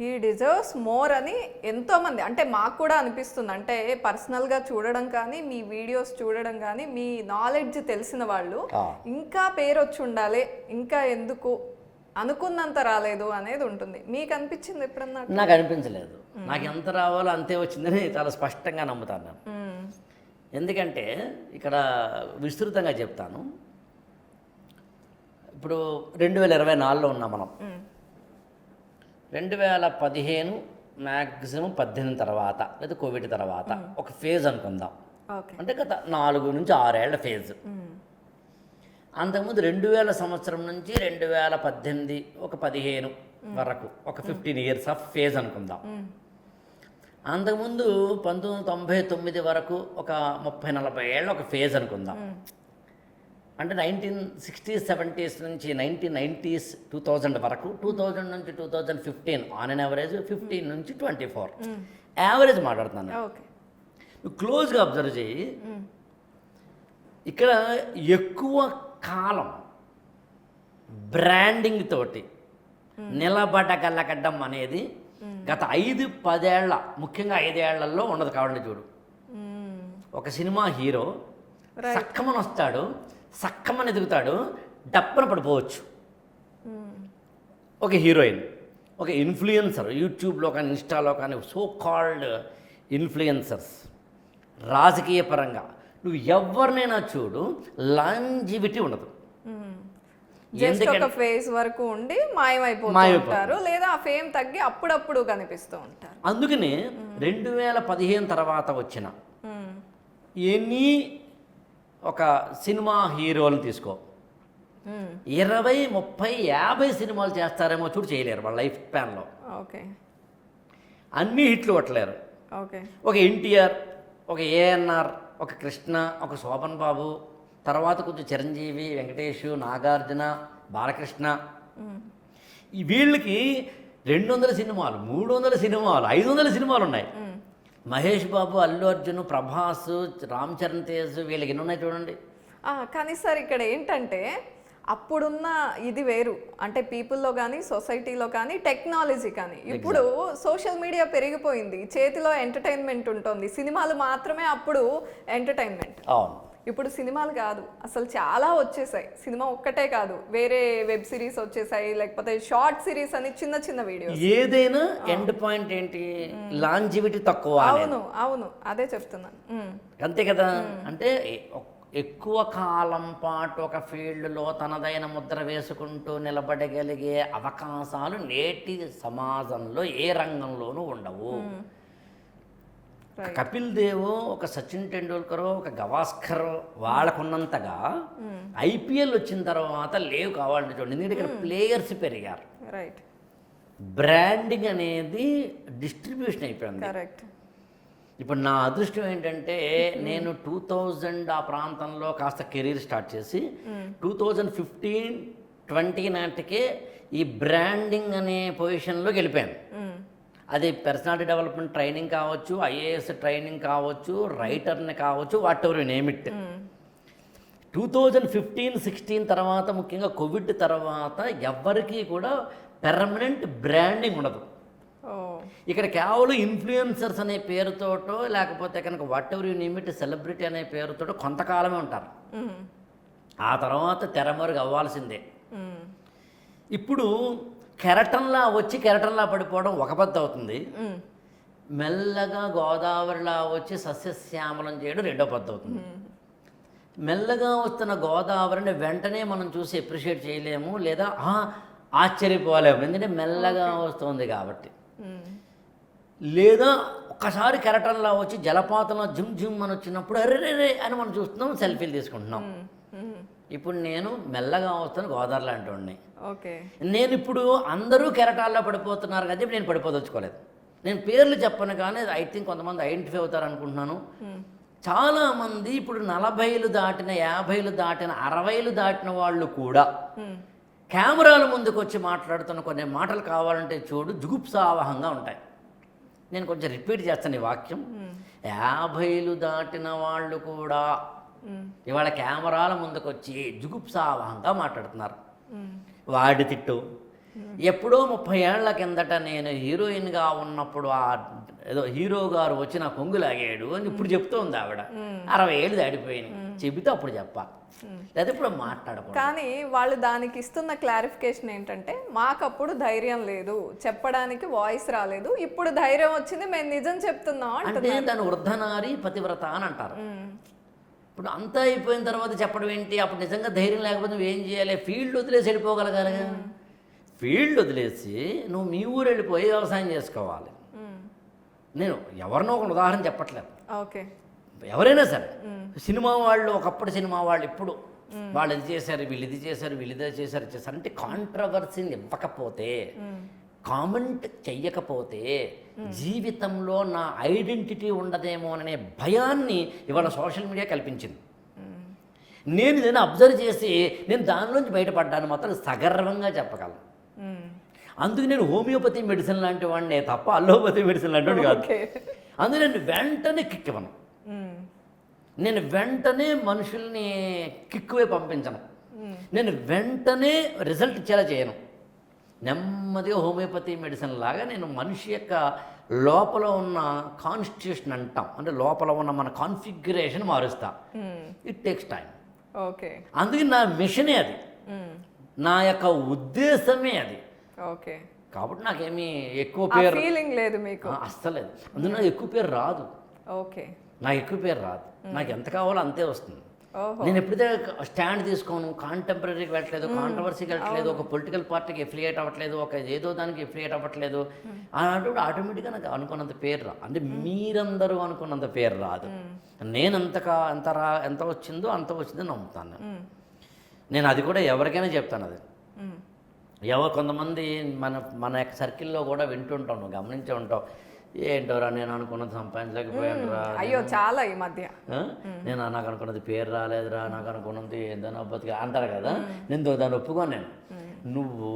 He deserves more అని ఎంతో మంది అంటే మాకు కూడా అనిపిస్తుంది. అంటే పర్సనల్గా చూడడం కానీ మీ వీడియోస్ చూడడం కానీ మీ నాలెడ్జ్ తెలిసిన వాళ్ళు. ఇంకా పేరు వచ్చి ఉండాలి ఇంకా ఎందుకు అనుకున్నంత రాలేదు అనేది ఉంటుంది. మీకు అనిపించింది ఎప్పుడన్నా? నాకు అనిపించలేదు. నాకు ఎంత రావాలో అంతే వచ్చిందని చాలా స్పష్టంగా నమ్ముతాను నేను. ఎందుకంటే ఇక్కడ విస్తృతంగా చెప్తాను. ఇప్పుడు రెండు వేల ఇరవై నాలుగులో ఉన్నాం మనం. రెండు వేల పదిహేను మ్యాక్సిమం పద్దెనిమిది తర్వాత లేదా కోవిడ్ తర్వాత ఒక ఫేజ్ అనుకుందాం. అంటే గత నాలుగు నుంచి ఆరేళ్ళ ఫేజ్. అంతకుముందు రెండు వేల సంవత్సరం నుంచి రెండు వేల పద్దెనిమిది ఒక పదిహేను వరకు ఒక ఫిఫ్టీన్ ఇయర్స్ ఆఫ్ ఫేజ్ అనుకుందాం. అంతకుముందు పంతొమ్మిది వందల తొంభై తొమ్మిది వరకు ఒక ముప్పై నలభై ఏళ్ళ ఒక ఫేజ్ అనుకుందాం. అంటే నైన్టీన్ సిక్స్టీస్ సెవెంటీస్ నుంచి నైన్టీన్ నైంటీస్ టూ థౌజండ్ వరకు టూ థౌజండ్ నుంచి two thousand fifteen on an average fifteen నుంచి ట్వంటీ ఫోర్. యావరేజ్ మాట్లాడుతున్నాను ఓకే నువ్వు క్లోజ్గా అబ్జర్వ్ చేయి మ్మ్. ఇక్కడ ఎక్కువ కాలం బ్రాండింగ్ తోటి నిలబడగలగడం అనేది గత ఐదు పదేళ్ళ ముఖ్యంగా ఐదేళ్ళలో ఉండదు కావాలంటే చూడు. ఒక సినిమా హీరో. సక్కమని వస్తాడు సక్కమని ఎదుగుతాడు డప్పన పడిపోవచ్చు. ఒక హీరోయిన్ ఒక ఇన్ఫ్లుయెన్సర్ యూట్యూబ్లో కానీ ఇన్స్టాలో కానీ సో కాల్డ్ ఇన్ఫ్లుయెన్సర్స్ రాజకీయ పరంగా నువ్వు ఎవరినైనా చూడు లాంజివిటీ ఉండదు ఫేస్ వరకు ఉండి మాయమైపోతూ మాయమైపోతారు. లేదా ఆ ఫేమ్ తగ్గి అప్పుడప్పుడు కనిపిస్తూ ఉంటారు అందుకనే రెండు వేల పదిహేను తర్వాత వచ్చిన. ఎనీ ఒక సినిమా హీరోలు తీసుకో. ఇరవై ముప్పై యాభై సినిమాలు చేస్తారేమో చూడు చేయలేరు వాళ్ళ లైఫ్ స్పాన్లో. ఓకే. అన్ని హిట్లు కొట్టలేరు. ఓకే. ఒక ఎన్టీఆర్ ఒక ఏఎన్ఆర్ ఒక కృష్ణ ఒక శోభన్ బాబు తర్వాత కొంచెం చిరంజీవి వెంకటేష్ నాగార్జున బాలకృష్ణ. వీళ్ళకి రెండు వందల సినిమాలు మూడు వందల సినిమాలు ఐదు వందల సినిమాలు ఉన్నాయి. మహేష్ బాబు అల్లు అర్జున్ ప్రభాస్ రామ్ చరణ్ తేజ్ వీళ్ళకి ఎన్ని ఉన్నాయి చూడండి? కానీ సార్ ఇక్కడ ఏంటంటే అప్పుడున్న ఇది వేరు. అంటే పీపుల్లో కానీ సొసైటీలో కానీ టెక్నాలజీ కానీ. ఇప్పుడు సోషల్ మీడియా పెరిగిపోయింది. చేతిలో ఎంటర్టైన్మెంట్ ఉంటుంది. సినిమాలు మాత్రమే అప్పుడు ఎంటర్టైన్మెంట్ అవును. ఇప్పుడు సినిమాలు కాదు. అసలు చాలా వచ్చేసాయి. సినిమా ఒక్కటే కాదు. వేరే వెబ్ సిరీస్ వచ్చేసాయి. లేకపోతే షార్ట్ సిరీస్ అని చిన్న చిన్న వీడియోస్. ఏదైనా ఎండ్ పాయింట్ ఏంటి? లాంజివిటీ తక్కువ. అవును అవును. అదే చెప్తున్నాను. అంతే కదా? అంటే ఎక్కువ కాలం పాటు ఒక ఫీల్డ్లో తనదైన ముద్ర వేసుకుంటూ నిలబడగలిగే అవకాశాలు నేటి సమాజంలో ఏ రంగంలోనూ ఉండవు. కపిల్ దేవ్ ఒక సచిన్ టెండూల్కర్ ఒక గవాస్కర్ వాళ్ళకున్నంతగా ఐపీఎల్ వచ్చిన తర్వాత లేవు కావాలంటే చూడండి. ఎందుకంటే ఇక్కడ ప్లేయర్స్ పెరిగారు. రైట్ బ్రాండింగ్ అనేది డిస్ట్రిబ్యూషన్ అయిపోయింది. కరెక్ట్ ఇప్పుడు నా అదృష్టం ఏంటంటే నేను టూ థౌజండ్ ఆ ప్రాంతంలో కాస్త కెరీర్ స్టార్ట్ చేసి టూ థౌజండ్ ఫిఫ్టీన్ ట్వంటీ నాటికే ఈ బ్రాండింగ్ అనే పొజిషన్లోకి వెళ్ళిపోయాను. అది పర్సనాలిటీ డెవలప్మెంట్ ట్రైనింగ్ కావచ్చు ఐఏఎస్ ట్రైనింగ్ కావచ్చు రైటర్ని కావచ్చు whatever name it two thousand fifteen sixteen తర్వాత ముఖ్యంగా కోవిడ్ తర్వాత ఎవ్వరికీ కూడా పెర్మనెంట్ బ్రాండింగ్ ఉండదు. ఇక్కడ కేవలం ఇన్ఫ్లుయెన్సర్స్ అనే పేరుతోటో లేకపోతే కనుక whatever you name it celebrity అనే పేరుతోటో కొంతకాలమే ఉంటారు. మ్మ్. ఆ తర్వాత తెరమరుగు అవ్వాల్సిందే. మ్మ్. ఇప్పుడు కెరటంలా వచ్చి కెరటంలా పడిపోవడం ఒక పద్ధతి అవుతుంది. మెల్లగా గోదావరిలా వచ్చి సస్యశ్యామలం చేయడం రెండో పద్ధతి అవుతుంది. మెల్లగా వస్తున్న గోదావరిని వెంటనే మనం చూసి ఎప్రిషియేట్ చేయలేము లేదా "ఆ, ఆశ్చర్యపోలేము. ఎందుకంటే మెల్లగా వస్తుంది కాబట్టి. లేదా ఒక్కసారి కెరటంలా వచ్చి జలపాతంలో జిమ్ జిమ్ అని వచ్చినప్పుడు అరే అని మనం చూస్తున్నాం సెల్ఫీలు తీసుకుంటున్నాం. ఇప్పుడు నేను మెల్లగా వస్తాను గోదావరి లాంటి వాడిని ఓకే నేను ఇప్పుడు అందరూ కెరటాల్లో పడిపోతున్నారు కదా చెప్పి నేను పడిపోదలుచుకోలేదు నేను పేర్లు చెప్పను కానీ ఐ థింక్ కొంతమంది ఐడెంటిఫై అవుతారు అనుకుంటున్నాను. చాలామంది ఇప్పుడు నలభైలు దాటిన యాభైలు దాటిన అరవైలు దాటిన వాళ్ళు కూడా. కెమెరాల ముందుకు వచ్చి మాట్లాడుతున్న కొన్ని మాటలు కావాలంటే చూడు జుగుప్సావహంగా ఉంటాయి నేను కొంచెం రిపీట్ చేస్తాను ఈ వాక్యం యాభైలు దాటిన వాళ్ళు కూడా. ఇవాళ కెమెరాల ముందుకు వచ్చి జుగుప్సావహంగా మాట్లాడుతున్నారు. వాడి తిట్టు. ఎప్పుడో ముప్పై ఏళ్ళ కిందట నేను హీరోయిన్గా ఉన్నప్పుడు ఆ ఏదో హీరో గారు వచ్చి నా కొంగు లాగాడు అని ఇప్పుడు చెప్తోంది ఆవిడ. అరవై ఏళ్ళు దాడిపోయినాయి చెబితే అప్పుడు చెప్పా. లేదా ఇప్పుడు మాట్లాడకూడదు. కానీ వాళ్ళు దానికి ఇస్తున్న క్లారిఫికేషన్ ఏంటంటే మాకప్పుడు ధైర్యం లేదు. చెప్పడానికి వాయిస్ రాలేదు. ఇప్పుడు ధైర్యం వచ్చింది మేము నిజం చెప్తున్నాం అంటే దాని వృద్ధనారి పతివ్రత అని అంటారు. ఇప్పుడు అంతా అయిపోయిన తర్వాత చెప్పడం ఏంటి? అప్పుడు నిజంగా ధైర్యం లేకపోతే నువ్వు ఏం చేయాలి? ఫీల్డ్ వదిలేసి వెళ్ళిపోగలగాలిగా. ఫీల్డ్ వదిలేసి నువ్వు మీ ఊరు వెళ్ళిపోయి వ్యవసాయం చేసుకోవాలి. నేను ఎవరినో ఒక ఉదాహరణ చెప్పట్లేదు. ఓకే. ఎవరైనా సరే. సినిమా వాళ్ళు ఒకప్పుడు సినిమా వాళ్ళు ఇప్పుడు వాళ్ళు ఇది చేశారు వీళ్ళు ఇది చేశారు వీళ్ళు ఇది చేశారు చేశారు. అంటే కాంట్రవర్సీని ఇవ్వకపోతే కామెంట్ చెయ్యకపోతే జీవితంలో నా ఐడెంటిటీ ఉండదేమో అనే భయాన్ని ఇవాళ సోషల్ మీడియా కల్పించింది. నేను నేను అబ్జర్వ్ చేసి నేను దానిలోంచి బయటపడ్డాను మాత్రం సగర్వంగా చెప్పగలను. మ్మ్. అందుకు నేను హోమియోపతి మెడిసిన్ లాంటి వాడినే తప్ప అల్లోపతి మెడిసిన్ లాంటి వాడిని కాదు. అందుకు నేను వెంటనే కిక్ ఇవ్వను. నేను వెంటనే మనుషుల్ని కిక్కువే పంపించను. నేను వెంటనే రిజల్ట్ ఇచ్చేలా చేయను. నెమ్మదిగా హోమియోపతి మెడిసిన్ లాగా నేను మనిషి యొక్క లోపల ఉన్న కాన్స్టిట్యూషన్ అంటాం. అంటే లోపల ఉన్న మన configuration మారుస్తా. It takes time okay. అందుకే నా మిషనే అది. మ్మ్. నా యొక్క ఉద్దేశమే అది. ఓకే. కాబట్టి నాకేమీ ఎక్కువ పేరు ఫీలింగ్ లేదు మీకు. అస్సలేదు అందులో ఎక్కువ పేరు రాదు. ఓకే. నాకు ఎక్కువ పేరు రాదు. నాకు ఎంత కావాలో అంతే వస్తుంది. నేను ఎప్పుడైతే స్టాండ్ తీసుకోను కాంటెంపరీకి వెళ్ళట్లేదు కాంట్రవర్సీకి వెళ్ళట్లేదు ఒక పొలిటికల్ పార్టీకి ఎఫిలియేట్ అవ్వట్లేదు ఒక ఏదో దానికి ఎఫిలియేట్ అవ్వట్లేదు అలాంటి ఆటోమేటిక్గా నాకు అనుకున్నంత పేరు రా. అంటే మీరందరూ అనుకున్నంత పేరు రాదు. నేను ఎంతకా ఎంత రా ఎంత వచ్చిందో అంత వచ్చిందని నమ్ముతాను నేను. అది కూడా ఎవరికైనా చెప్తాను అది. ఎవరు కొంతమంది మన మన యొక్క సర్కిల్లో కూడా వింటుంటాం నువ్వు గమనించే ఉంటావు. ఏంటోరా నేను అనుకున్నది సంపాదించలేకపోయాను రా. అయ్యో చాలా ఈ మధ్య? నేను నాకు అనుకున్నది పేరు రాలేదురా నాకు అనుకున్నది ఏందన్నా బతికి అంటారు కదా. నేను దాన్ని ఒప్పుకోను నేను. నువ్వు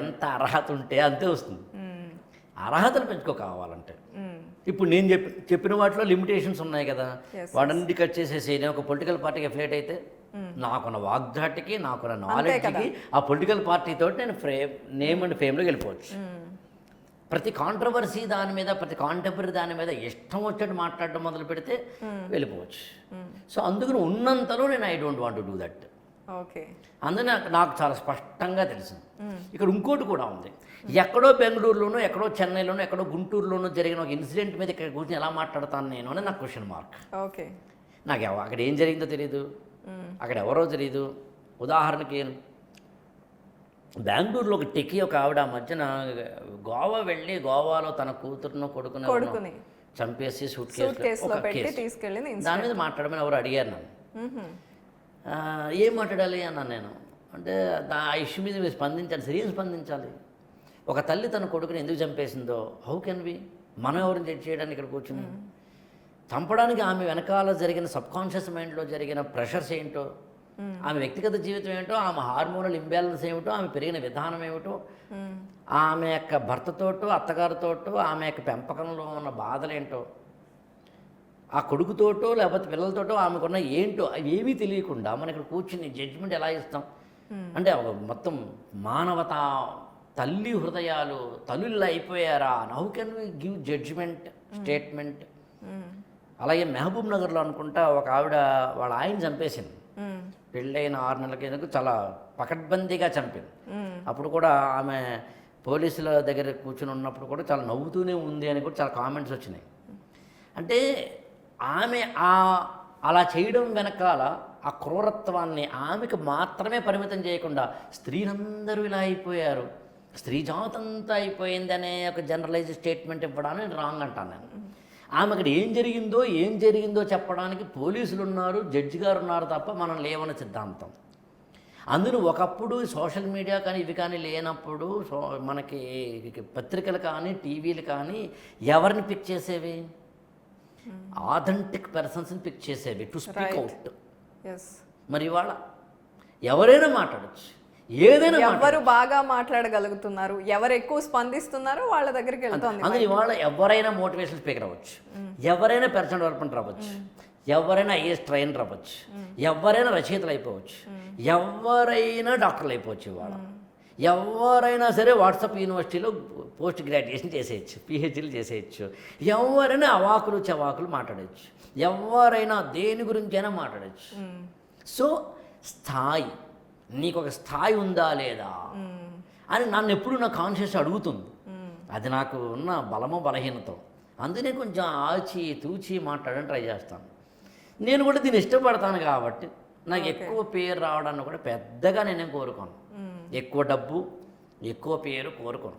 ఎంత అర్హత ఉంటే అంతే వస్తుంది. అర్హతలు పెంచుకో కావాలంటే. ఇప్పుడు నేను చెప్పి చెప్పిన వాటిలో లిమిటేషన్స్ ఉన్నాయి కదా. వాటన్నిటి కట్ చేసేసి నేను ఒక పొలిటికల్ పార్టీకి ఎఫిలేట్ అయితే నాకున్న వాగ్దాటికి నాకున్న నాలెడ్జ్కి ఆ పొలిటికల్ పార్టీ తోటి నేను ఫ్రేమ్ నేమ్ అండ్ ఫేమ్లోకి వెళ్ళిపోవచ్చు. ప్రతి కాంట్రవర్సీ దాని మీద ప్రతి కాంటెంపరీ దాని మీద ఇష్టం వచ్చేట్టు మాట్లాడడం మొదలు పెడితే వెళ్ళిపోవచ్చు. సో అందుకని ఉన్నంతలో నేను I don't want do that okay అందుకని నాకు చాలా స్పష్టంగా తెలిసింది ఇక్కడ ఇంకోటి కూడా ఉంది. ఎక్కడో బెంగళూరులోనో ఎక్కడో చెన్నైలోనో ఎక్కడో గుంటూరులోనో జరిగిన ఒక ఇన్సిడెంట్ మీద ఇక్కడ కూర్చొని ఎలా మాట్లాడతాను నేను అని నాకు క్వశ్చన్ మార్క్ ఓకే నాకు ఎవ- అక్కడ ఏం జరిగిందో తెలియదు అక్కడ ఎవరో తెలియదు ఉదాహరణకి బెంగళూరులో ఒక టెక్కి ఒక ఆవిడ మధ్యన గోవా వెళ్ళి గోవాలో తన కూతురును కొడుకును కొడుకుని చంపేసి సూట్ కేసులో తీసుకెళ్ళింది దాని మీద మాట్లాడమని ఎవరు అడిగారు నన్ను. ఏం మాట్లాడాలి అన్నాను నేను. అంటే ఆ ఇష్యూ మీద మీరు స్పందించాలి సరే ఏం స్పందించాలి. ఒక తల్లి తన కొడుకుని ఎందుకు చంపేసిందో హౌ కెన్ బి మనం ఎవరిని జడ్జ్ చేయడానికి ఇక్కడ కూర్చుని చంపడానికి ఆమె వెనకాల జరిగిన సబ్ కాన్షియస్ మైండ్లో జరిగిన ప్రెషర్స్ ఏంటో ఆమె వ్యక్తిగత జీవితం ఏంటో ఆమె హార్మోనల్ ఇంబ్యాలెన్స్ ఏమిటో ఆమె పెరిగిన విధానం ఏమిటో ఆమె యొక్క భర్తతోటో అత్తగారితోటో ఆమె యొక్క పెంపకంలో ఉన్న బాధలేంటో ఆ కొడుకుతోటో లేకపోతే పిల్లలతోటో ఆమెకున్న ఏంటో అవి ఏమీ తెలియకుండా మనం ఇక్కడ కూర్చుని జడ్జిమెంట్ ఎలా ఇస్తాం? అంటే మొత్తం మానవత తల్లి హృదయాలు తల్లుళ్ళు అయిపోయారా now can we give judgement statement అలాగే మహబూబ్ నగర్లో అనుకుంటా ఒక ఆవిడ వాళ్ళ ఆయన చంపేసింది. పెళ్ళైన ఆరు నెలల కిందకు చాలా పకడ్బందీగా చంపింది. అప్పుడు కూడా ఆమె పోలీసుల దగ్గర కూర్చుని ఉన్నప్పుడు కూడా చాలా నవ్వుతూనే ఉంది అని కూడా చాలా కామెంట్స్ వచ్చినాయి. అంటే ఆమె ఆ అలా చేయడం వెనకాల ఆ క్రూరత్వాన్ని ఆమెకు మాత్రమే పరిమితం చేయకుండా స్త్రీలందరూ ఇలా అయిపోయారు. స్త్రీ జాతంతా అయిపోయింది అనే ఒక జనరలైజ్ స్టేట్మెంట్ ఇవ్వడానికి రాంగ్ అంటాను నేను. ఆమె అక్కడ ఏం జరిగిందో ఏం జరిగిందో చెప్పడానికి పోలీసులు ఉన్నారు జడ్జి గారు ఉన్నారు తప్ప మనం లేవని సిద్ధాంతం. అందులో ఒకప్పుడు సోషల్ మీడియా కానీ ఇవి కానీ లేనప్పుడు సో మనకి పత్రికలు కానీ టీవీలు కానీ ఎవరిని పిక్ చేసేవి? ఆథెంటిక్ పర్సన్స్ని పిక్ చేసేవి టు స్పీక్. అవుట్. ఎస్ మరి ఇవాళ ఎవరైనా మాట్లాడచ్చు. ఏదైనా. ఎవరు బాగా మాట్లాడగలుగుతున్నారు? ఎవరు ఎక్కువ స్పందిస్తున్నారో వాళ్ళ దగ్గరికి వెళ్తోంది అందులో ఇవాళ ఎవరైనా మోటివేషన్ స్పీకర్ అవ్వచ్చు. ఎవరైనా పర్సనల్ డెవలప్మెంట్ అవ్వచ్చు ఎవరైనా ఐఏఎస్ ట్రైనర్ అవ్వచ్చు. ఎవరైనా రచయితలు అయిపోవచ్చు. ఎవరైనా డాక్టర్లు అయిపోవచ్చు ఇవాళ. ఎవరైనా సరే వాట్సాప్ యూనివర్సిటీలో పోస్ట్ గ్రాడ్యుయేషన్ చేసేయచ్చు పిహెచ్డీలు చేసేయచ్చు. ఎవరైనా అవాకులు చవాకులు మాట్లాడచ్చు. ఎవరైనా దేని గురించైనా మాట్లాడచ్చు. సో స్థాయి. నీకు ఒక స్థాయి ఉందా లేదా? అని నన్ను ఎప్పుడు నా కాన్షియస్ అడుగుతుంది. అది నాకు ఉన్న బలమో బలహీనత. అందుకనే కొంచెం ఆచి తూచి మాట్లాడడానికి ట్రై చేస్తాను. నేను కూడా దీన్ని ఇష్టపడతాను కాబట్టి నాకు ఎక్కువ పేరు రావడాన్ని కూడా పెద్దగా నేనేం కోరుకోను. ఎక్కువ డబ్బు ఎక్కువ పేరు కోరుకోను.